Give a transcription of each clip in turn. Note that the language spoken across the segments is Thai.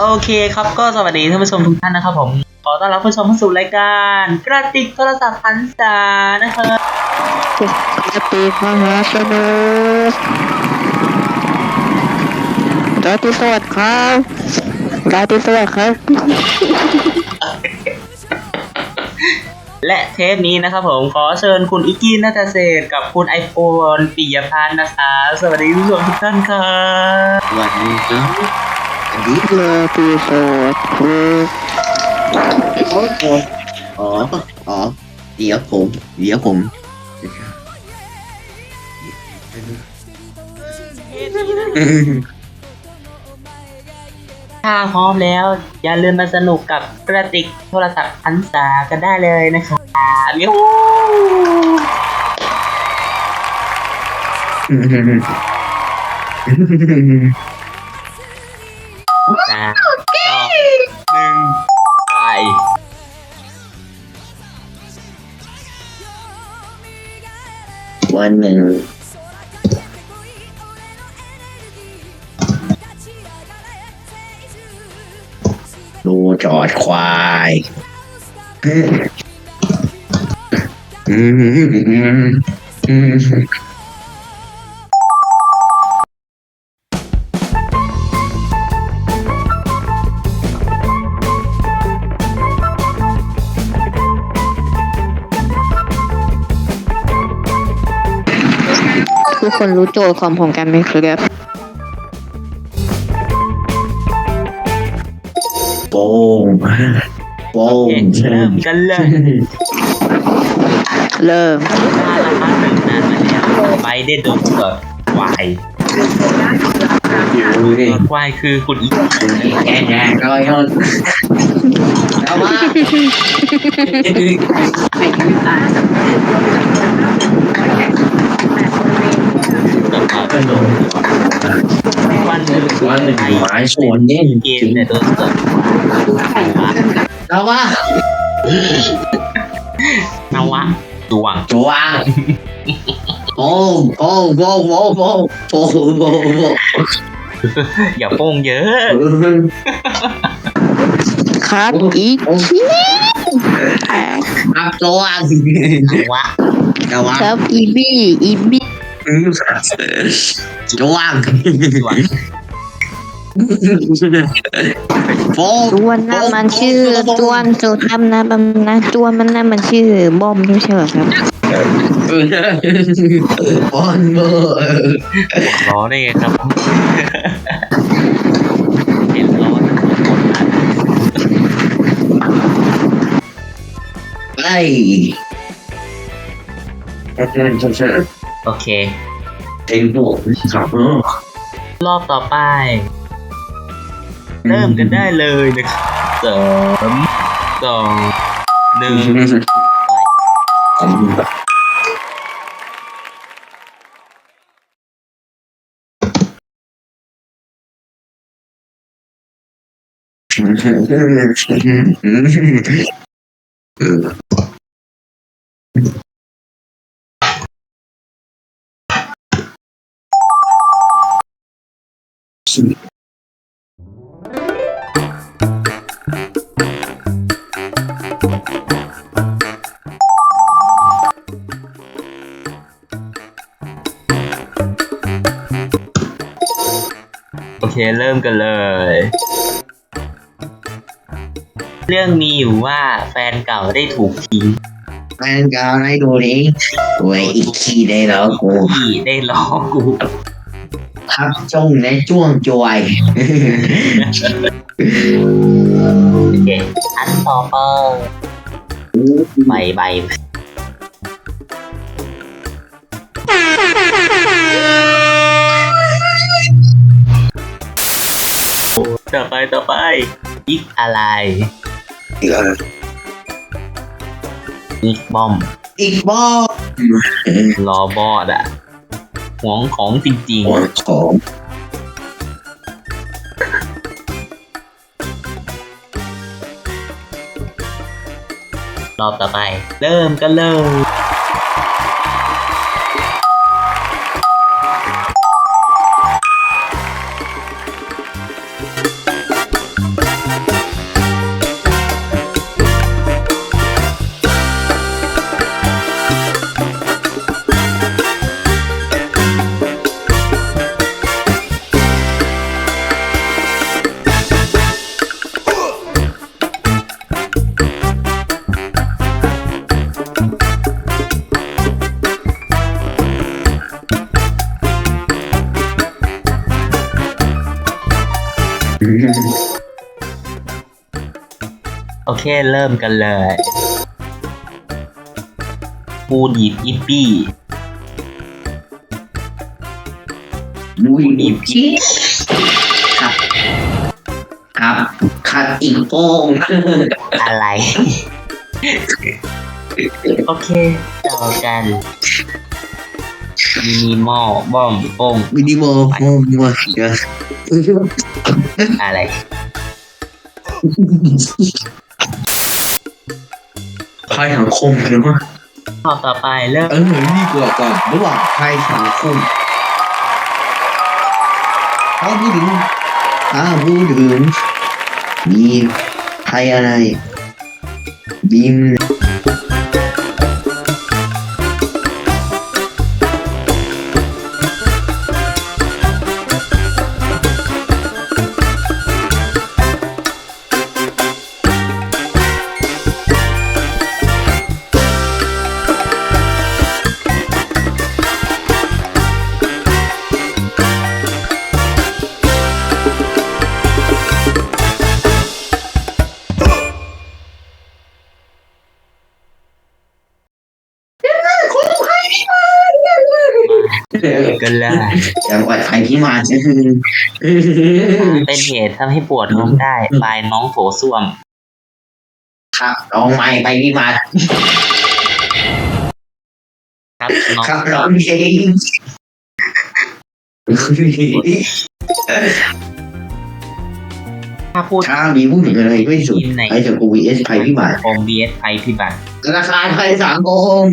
โอเคครับก็สวัสดีท่านผู้ชมทุกท่านนะครับผมขอต้อนรับผู้ชมเข้าสู่รายการ กระติกโทรศัพท์พันษานะครับกระติกมหาสนุกราตรีสวัสดิ์ครับราตรีสวัสดิ์ครับ และเทปนี้นะครับผมขอเชิญคุณอิกกี้นัทเศษกับคุณไอโฟนปิยพันธ์นะคะ สวัสดีผู้ชมทุกท่านครับสวัสดีครับ นนี้ราตรีสวัสดิ์ครับโอ้โหอ๋อ อ๋อ เดี๋ยวผม เดี๋ยวผมถ้าพร้อมแล้ว อย่าลืมมาสนุกกับกระติกโทรศัพท์พันษากันได้เลยนะคะเดี๋ยว สามสองหนึ่งไปวันหนึ่งดูจอดควายอืมอืมอืม ทุกคนรู้โจทย์ของผมกันไหมครับโป้งโป้โอเคงเริ่มกันเลยเริ่มถ้าละครั้งหนึ่งนานมาแล้วไปได้โดนเกิดควายดูดิเกิดควายคือคุณอีกแกแกร้อยคนเอามา วันหนึ่งวันหนึ่งหมายส่วนเน่นเกมเนี่ยโดนเกิดควายเอาวะดวงจวงโอ้โอ้โอ้โอ้โอ้โอ้โอ้อย่าโป้งเยอะครับอีกทีอักจววะจวครับอีบี้อีบี้ จวงดวงโป้ตัวนั้นมันชื่อตัวสุดทำนะบำนะตัวมันนั่นมันชื่อบอมไม่ใช่เหรอครับบอลเบอร์ล้อได้ไงครับเห็นล้อทั้งหมดอะไอ้เชิญเชิญเชิญ โอเคเต็งตัวครับรอบต่อไป เริ่มกันได้เลยนะครับสามสองหนึ่ง ไปโอเค เริ่มกันเลย เรื่องมีอยู่ว่าแฟนเก่าได้ถูกทิ้งแฟนเก่าให้ดูดิไว้อีกทีได้แล้วกู ที่ได้ล้อกู ทับจ้องในจ้วงจวยโอเคอันต่อไปใบใบต่อไปต่อไปอีกอะไรอีกบอมอีกบอรอบอดอะ หวงของจริงหัวของๆรอบต่อไป เริ่มกันเลย โอเค เริ่มกันเลยปูดีบอิปปี้ดูดิพี่ครับ ครับคัดอีกโป้งอะไร โอเค ต่อกันมินิมอลบอมโป้งวิดีโอโฮมว่าเดี๋ยวอะไร ใครสังคมหรือว่าข้อต่อไปเริ่มเออนี่กว่าก่อนระหว่างใครสังคมถ้าพูดถึงถ้าพูดถึงมีใครอะไรบีม กันเลยจังหวัดใครที่มาก็คือเป็นเหตุทำให้ปวดท้องได้ปลายน้องโถส้วม ครับร้องไม่ไปที่มาครับน้องครับร้องเองถ้าพูดถ้ามีผู้ถึงอะไรไม่สุดใครจะกู vs ภัยพิบัติคม BS ภัยพิบัติธนาคารไทยสังคม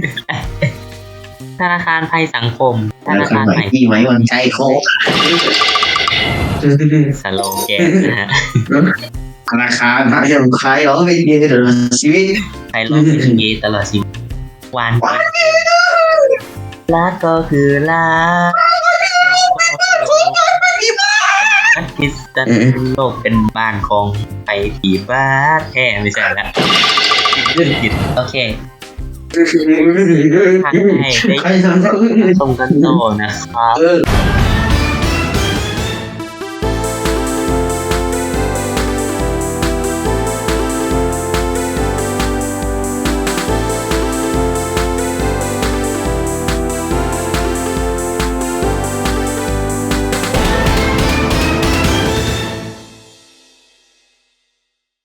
ธนาคารภัยสังคมธธนานาคาคารรใหม่ใหม่ที่ไว้วางใจโคกสโลแกนนะฮะธนาคารพระยังใครเหรอเป็นเดียร์ชีวิตใครร้องเพลงเยตลอดชีวิตวานรักก็คือรักพิสตันโลกเป็นบ้านของไปผีบ้าแค่ไม่ใช่ละเรื่องผิดโอเคทาง ให้ได้ใครทำตรงกันโตนะครับ เออ